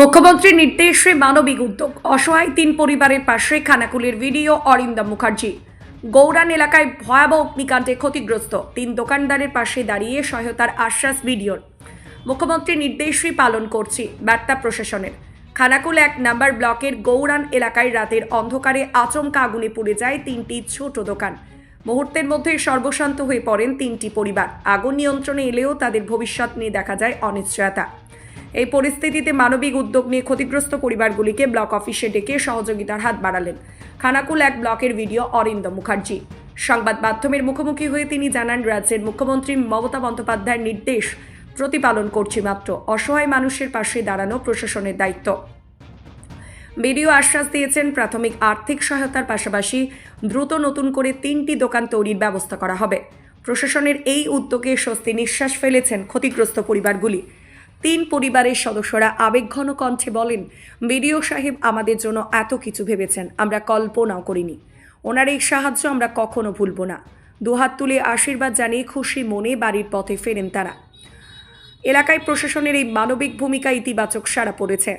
মুখ্যমন্ত্রীর নির্দেশে মানবিক উদ্যোগ, অসহায় তিন পরিবারের পাশে খানাকুলের ভিডিও অরিন্দম মুখার্জি। গৌরান এলাকায় ভয়াবহ অগ্নিকাণ্ডে ক্ষতিগ্রস্ত তিন দোকানদারের পাশে দাঁড়িয়ে সহায়তার আশ্বাস ভিডিওর। মুখ্যমন্ত্রীর নির্দেশই পালন করছি, বার্তা প্রশাসনের। খানাকুল এক নাম্বার ব্লকের গৌরান এলাকায় রাতের অন্ধকারে আচমকা আগুনে পুড়ে যায় তিনটি ছোট দোকান। মুহূর্তের মধ্যে সর্বশান্ত হয়ে পড়েন তিনটি পরিবার। আগুন নিয়ন্ত্রণে এলেও তাদের ভবিষ্যৎ নিয়ে দেখা যায় অনিশ্চয়তা। এই পরিস্থিতিতে মানবিক উদ্যোগ নিয়ে ক্ষতিগ্রস্ত পরিবারগুলিকে ব্লক অফিসে ডেকে সহযোগিতার হাত বাড়ালেন খানাকুল এক ব্লকের ভিডিও অরিন্দ মুখার্জি। সংবাদ মাধ্যমের মুখোমুখি হয়ে তিনি জানান, রাজ্যের মুখ্যমন্ত্রী মমতা বন্দ্যোপাধ্যায়ের নির্দেশ প্রতিপালন করছি মাত্র, অসহায় মানুষের পাশে দাঁড়ানো প্রশাসনের দায়িত্ব। বিডিও আশ্বাস দিয়েছেন, প্রাথমিক আর্থিক সহায়তার পাশাপাশি দ্রুত নতুন করে তিনটি দোকান তৈরির ব্যবস্থা করা হবে। প্রশাসনের এই উদ্যোগে স্বস্তি নিঃশ্বাস ফেলেছেন ক্ষতিগ্রস্ত পরিবারগুলি। তিন পরিবারের সদস্যরা আবেগঘন কণ্ঠে বলেন বিডিও সাহেব আমাদের জন্য এত কিছু ভেবেছেন আমরা কল্পনাও করিনি। ওনার এই সাহায্য আমরা কখনো ভুলব না। দুহাত তুলে আশীর্বাদ জানিয়ে খুশি মনে বাড়ির পথে ফেরেন তারা। এলাকায় প্রশাসনের এই মানবিক ভূমিকা ইতিবাচক সাড়া পড়েছে।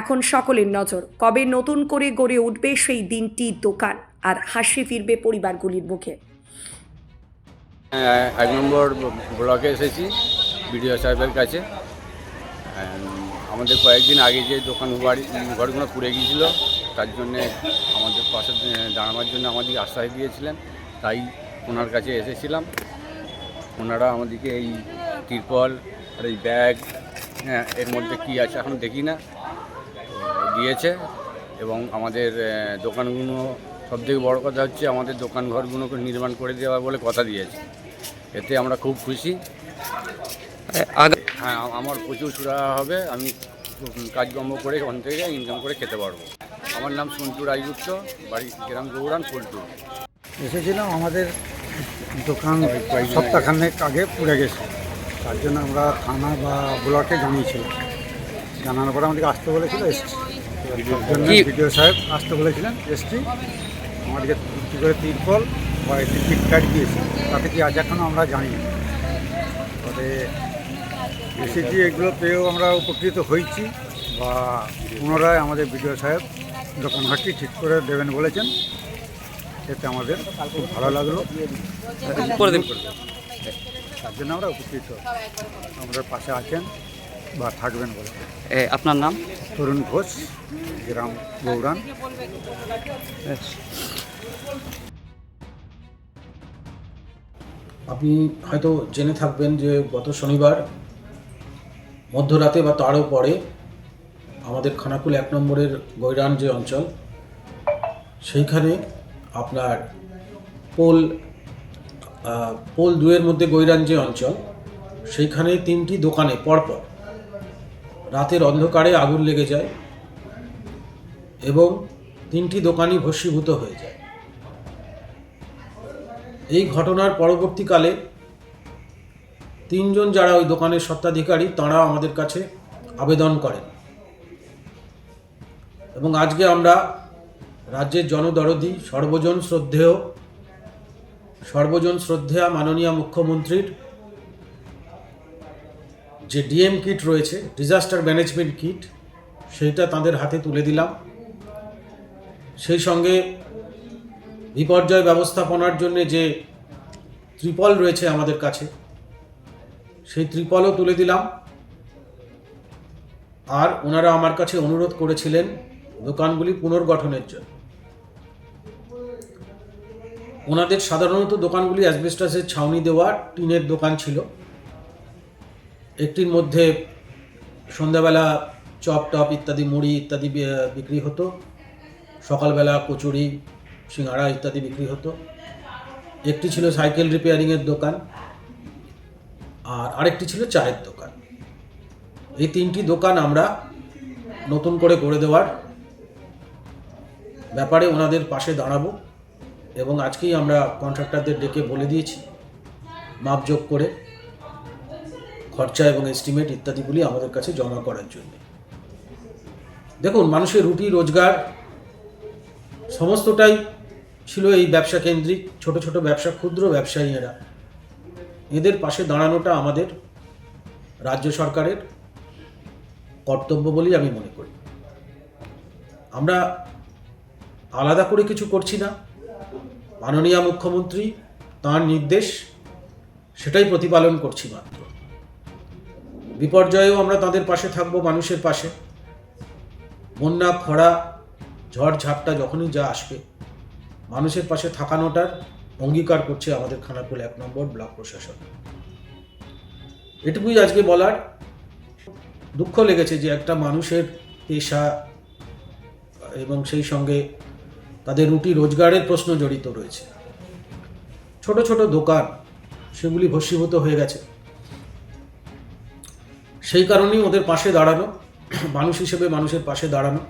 এখন সকলের নজর কবে নতুন করে গড়ে উঠবে সেই দিনটি দোকান আর হাসি ফিরবে পরিবারগুলির মুখে। হ্যাঁ, এক নম্বর ব্লকে এসেছি বিডিও সাহেবের কাছে। আমাদের কয়েকদিন আগে যে দোকান বাড়ি, ঘরগুলো পুড়ে গিয়েছিল, তার জন্যে আমাদের পাশে দাঁড়ানোর জন্য আমাদের আশ্বাস দিয়েছিলেন। তাই ওনার কাছে এসেছিলাম। ওনারা আমাদেরকে এই তিরপল, আর এই ব্যাগ হ্যাঁ এর মধ্যে কী আছে এখন দেখি না। দিয়েছে এবং আমাদের দোকানগুলো, সবথেকে বড় কথা হচ্ছে আমাদের দোকান ঘরগুলোকে নির্মাণ করে দেওয়া বলে কথা দিয়েছে। এতে আমরা খুব খুশি। হ্যাঁ আমার প্রচুর সুরাহা হবে আমি কাজকর্ম করে ওখান থেকে ইনকাম করে খেতে পারব। আমার নাম সন্টু রায়গুপ্ত বাড়ি গ্রাম গৌরান ফুলটুর এসেছিলাম আমাদের দোকান সপ্তাহখানেক আগে পুড়ে গেছে। তার জন্য আমরা থানা বা ব্লকে জানিয়েছিলাম। জানানোর পরে আমাদেরকে আসতে বলেছিল এসছি। বিডিও সাহেব আসতে বলেছিলেন এসছি। আমাদেরকে কী করে তিরপল বা একটি টিকিট কার্ড দিয়েছে। তাতে কি আজ এখনও আমরা জানি না। তবে এসেছি এগুলো পেয়েও আমরা উপকৃত হয়েছি বা পুনরায় আমাদের বিডিও সাহেব দোকানঘাটটি ঠিক করে দেবেন বলেছেন এতে আমাদের খুব ভালো লাগল। করে দিন। তার জন্য আমরা উপকৃত। আমাদের পাশে আছেন বা থাকবেন বলে। আপনার নাম? তরুণ ঘোষ গ্রাম গৌরান। আপনি হয়তো জেনে থাকবেন যে গত শনিবার মধ্যরাতে বা তারও পরে আমাদের খানাকুল এক নম্বরের গৈরান যে অঞ্চল, সেইখানে আপনার পোল পোল দুয়ের মধ্যে গৈরান যে অঞ্চল, সেইখানে তিনটি দোকানে পরপর রাতের অন্ধকারে আগুন লেগে যায় এবং তিনটি দোকানই ভস্মীভূত হয়ে যায়। এই ঘটনার পরবর্তীকালে তিনজন যারা ওই দোকানের স্বত্বাধিকারী তাঁরা আমাদের কাছে আবেদন করেন। এবং আজকে আমরা রাজ্যের জনদরদি, সর্বজন শ্রদ্ধেয়, সর্বজন শ্রদ্ধেয়া মাননীয় মুখ্যমন্ত্রীর যে ডিএম কিট রয়েছে, ডিজাস্টার ম্যানেজমেন্ট কিট, সেইটা তাদের হাতে তুলে দিলাম। সেই সঙ্গে বিপর্যয় ব্যবস্থাপনার জন্য যে ত্রিপল রয়েছে আমাদের কাছে সেই ত্রিপলও তুলে দিলাম। আর ওনারা আমার কাছে অনুরোধ করেছিলেন দোকানগুলি পুনর্গঠনের জন্য। ওনাদের সাধারণত দোকানগুলি অ্যাসবেস্টাসের ছাউনি দেওয়া টিনের দোকান ছিল। একটির মধ্যে সন্ধ্যাবেলা চপ টপ ইত্যাদি, মুড়ি ইত্যাদি বিক্রি হতো। সকালবেলা কচুরি, সিঙ্গাড়া ইত্যাদি বিক্রি হতো। একটি ছিল সাইকেল রিপেয়ারিংয়ের দোকান। আর আরেকটি ছিল চায়ের দোকান। এই তিনটি দোকান আমরা নতুন করে করে দেওয়ার ব্যাপারে ওনাদের পাশে দাঁড়াবো এবং আজকেই আমরা কন্ট্রাক্টরদের ডেকে বলে দিয়েছি মাপযোগ করে খরচা এবং এস্টিমেট ইত্যাদিগুলি আমাদের কাছে জমা করার জন্য। দেখুন, মানুষের রুটি, রোজগার সমস্তটাই ছিল এই ব্যবসা কেন্দ্রিক। ছোট ছোট ব্যবসা, ক্ষুদ্র ব্যবসায়ীরা এদের পাশে দাঁড়ানোটা আমাদের রাজ্য সরকারের কর্তব্য বলেই আমি মনে করি। আমরা আলাদা করে কিছু করছি না। মাননীয় মুখ্যমন্ত্রী তার নির্দেশ, সেটাই প্রতিপালন করছি মাত্র। বিপর্যয়েও আমরা তাদের পাশে থাকব, মানুষের পাশে। বন্যা, খরা, ঝড়, ঝাপটা যখনই যা আসবে, মানুষের পাশে থাকানোটার অঙ্গীকার করছে আমাদের খানাকুল এক নম্বর ব্লক প্রশাসন। এটুকুই আজকে বলার। দুঃখ লেগেছে যে একটা মানুষের পেশা এবং সেই সঙ্গে তাদের রুটি রোজগারের প্রশ্ন জড়িত রয়েছে। ছোট ছোট দোকান সেগুলি ভস্মীভূত হয়ে গেছে। সেই কারণেই ওদের পাশে দাঁড়ানো, মানুষ হিসেবে মানুষের পাশে দাঁড়ানো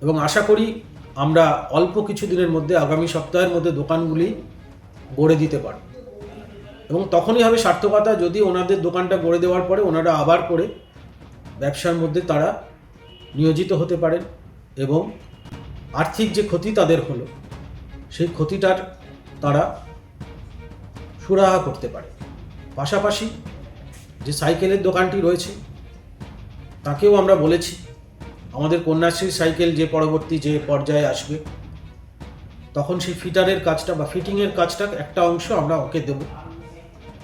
এবং আশা করি আমরা অল্প কিছু দিনের মধ্যে, আগামী সপ্তাহের মধ্যে দোকানগুলি গড়ে দিতে পারব এবং তখনই হবে সার্থকতা যদি ওনাদের দোকানটা গড়ে দেওয়ার পরে ওনারা আবার করে ব্যবসার মধ্যে তারা নিয়োজিত হতে পারেন এবং আর্থিক যে ক্ষতি তাদের হলো, সেই ক্ষতিটার তারা সুরাহা করতে পারে। পাশাপাশি যে সাইকেলের দোকানটি রয়েছে, তাকেও আমরা বলেছি, আমাদের কন্যাশ্রী সাইকেল যে পরবর্তী যে পর্যায়ে আসবে তখন সেই ফিটারের কাজটা বা ফিটিংয়ের কাজটা একটা অংশ আমরা ওকে দেব।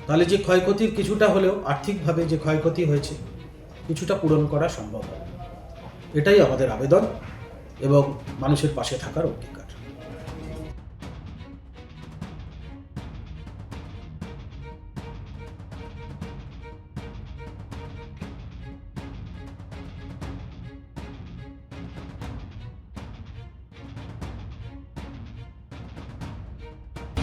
তাহলে যে ক্ষয়ক্ষতির কিছুটা হলেও আর্থিকভাবে যে ক্ষয়ক্ষতি হয়েছে, কিছুটা পূরণ করা সম্ভব হয় এটাই আমাদের আবেদন এবং মানুষের পাশে থাকার অঙ্গীকার।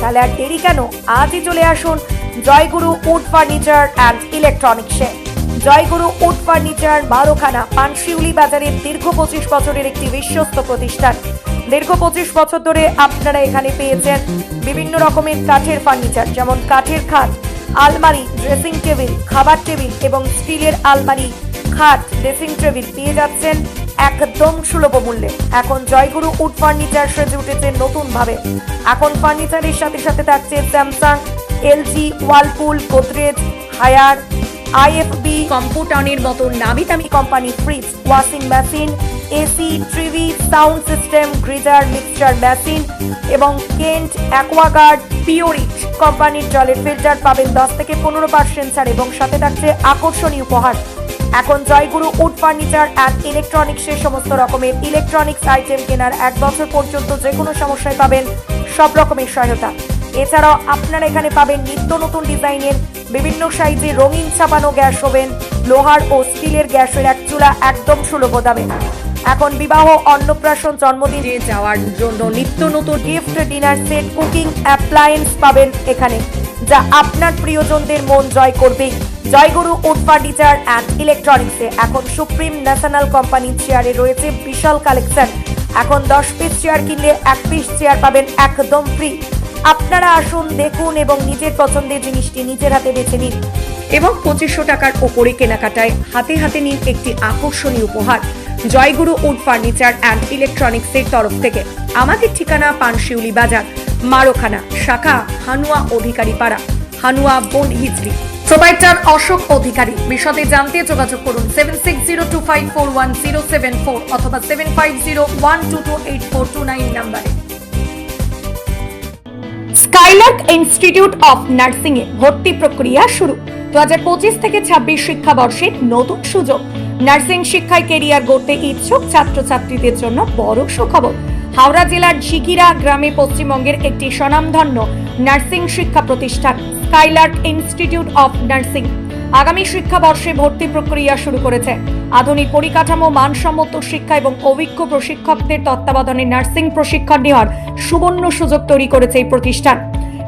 তাহলে আর দেরি কেন? আজই চলে আসুন জয়গুরু উড ফার্নিচার অ্যান্ড ইলেকট্রনিক্সে। জয়গুরু উড ফার্নিচার বারোখানা পানশিউলি বাজারের দীর্ঘ পঁচিশ বছরের একটি বিশ্বস্ত প্রতিষ্ঠান। দীর্ঘ পঁচিশ বছর ধরে আপনারা এখানে পেয়েছেন বিভিন্ন রকমের কাঠের ফার্নিচার, যেমন কাঠের খাট, আলমারি ড্রেসিং টেবিল খাবার টেবিল এবং স্টিলের আলমারি, খাট ড্রেসিং টেবিল পেয়ে যাচ্ছেন একদম সুলভ মূল্যে। এখন জয়গুরু উড ফার্নিচার সেজে উঠেছে নতুন ভাবে এখন ফার্নিচারের সাথে সাথে থাকছে Samsung LG Whirlpool Godrej Haier IFB কম্পিউটারের মতো নামি দামি company fridge washing machine AC TV sound system geyser mixture machine এবং কেন্ট অ্যাকোয়াগার্ড পিওরিট কোম্পানির জলের ফিল্টার পাবেন দশ থেকে পনেরো পার্সেন্ট ছাড় এবং সাথে থাকছে আকর্ষণীয় উপহার। এখন জয়গুরু উড ফার্নিচার অ্যান্ড ইলেকট্রনিক্সের সমস্ত রকমের ইলেকট্রনিক্স আইটেম কেনার এক বছর পর্যন্ত যে কোনো সমস্যায় পাবেন সব রকমের সহায়তা। এছাড়াও আপনারা এখানে পাবেন নিত্য নতুন ডিজাইনের বিভিন্ন সাইজে রঙিন ছাপানো গ্যাস ওভেন, লোহার ও স্টিলের গ্যাসের এক চুলা একদম সুলভ দামে। এখন বিবাহ, অন্নপ্রাশন, জন্মদিনে যাওয়ার জন্য নিত্য নতুন gift dinner set cooking appliance পাবেন এখানে, যা আপনার প্রিয়জনদের মন জয় করবে। জয়গুরু উড ফার্নিচার অ্যান্ড ইলেকট্রনিক্সে। এখন সুপ্রিম ন্যাশনাল কোম্পানির চেয়ারে রয়েছে বিশাল কালেকশন। এখন দশ পিস চেয়ার কিনলে এক পিস চেয়ার পাবেন একদম ফ্রি আপনারা আসুন, দেখুন এবং নিজের পছন্দের জিনিসটি নিজের হাতে বেছে নিন এবং পঁচিশশো টাকার ওপরে কেনাকাটায় হাতে হাতে নিন একটি আকর্ষণীয় উপহার। জয়গুরু উড ফার্নিচার অ্যান্ড ইলেকট্রনিক্সের তরফ থেকে। আমাদের ঠিকানা পানশিউলি বাজার, মারোখানা, শাখা, হানুয়া অধিকারী পাড়া হানুয়া বোন হিজড়ি প্রোভাইডার অশোক অধিকারী। বিশদে জানতে যোগাযোগ করুন seven six zero two five four one zero seven four অথবা seven five zero one two two eight four two nine নাম্বারে। স্কাইলার্ক ইনস্টিটিউট অফ নার্সিং এ ভর্তি প্রক্রিয়া শুরু। দু পঁচিশ থেকে ছাব্বিশ শিক্ষাবর্ষে নতুন সুযোগ। নার্সিং শিক্ষায় কেরিয়ার গড়তে ইচ্ছুক ছাত্রছাত্রীদের জন্য বড় সুখবর। হাওড়া জেলার ঝিকিরা গ্রামে পশ্চিমবঙ্গের একটি স্বনামধন্য নার্সিং শিক্ষা প্রতিষ্ঠান স্কাইলার্ক ইনস্টিটিউট অফ নার্সিং। আগামী শিক্ষাবর্ষে ভর্তি প্রক্রিয়া শুরু করেছে। আধুনিক পরিকাঠামো, মানসম্মত শিক্ষা এবং অভিজ্ঞ প্রশিক্ষকদের তত্ত্বাবধানে নার্সিং প্রশিক্ষণ নেওয়ার সুবর্ণ সুযোগ তৈরি করেছে এই প্রতিষ্ঠান।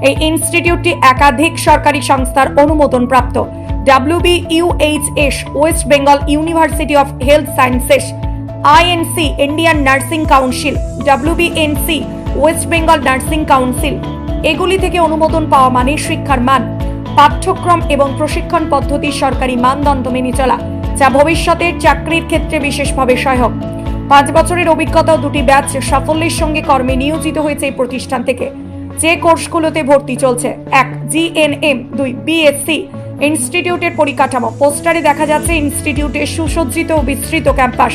এই ইনস্টিটিউটটি একাধিক সরকারি সংস্থার অনুমোদন প্রাপ্ত WBUHS West Bengal University of Health Sciences INC Indian Nursing Council WBNC West Bengal Nursing Council. এগুলি থেকে অনুমোদন পাওয়া মানে শিক্ষার মান, পাঠ্যক্রম এবং প্রশিক্ষণ পদ্ধতি সরকারি মানদণ্ড মেনে চলা, যা ভবিষ্যতের চাকরির ক্ষেত্রে বিশেষভাবে সহায়ক। পাঁচ বছরের অভিজ্ঞতা দুটি ব্যাচ সাফল্যের সঙ্গে কর্মে নিয়োজিত হয়েছে এই প্রতিষ্ঠান থেকে। যে কোর্সগুলোতে ভর্তি চলছে, এক, জিএনএম, দুই, বিএসসি, ইনস্টিটিউটের পরিকাঠামো। পোস্টারে দেখা যাচ্ছে ইনস্টিটিউটের সুসজ্জিত ও বিস্তৃত ক্যাম্পাস।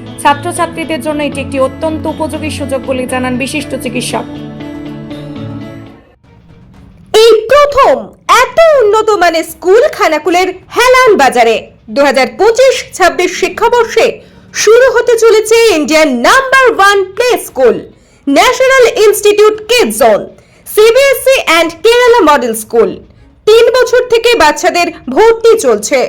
ছাত্রছাত্রীদের জন্য এটি একটি অত্যন্ত উপযোগী সুযোগ বলে জানান বিশিষ্ট চিকিৎসক। এই প্রথম এত উন্নত মানের স্কুল খানাকুলের হেলান বাজারে দু হাজার পঁচিশ ছাব্বিশ শিক্ষাবর্ষে শুরু হতে চলেছে Indian number one play school, National Institute Kid Zone, CBSE and Kerala model school. তিন বছর থেকে বাচ্চাদের ভর্তি চলছে।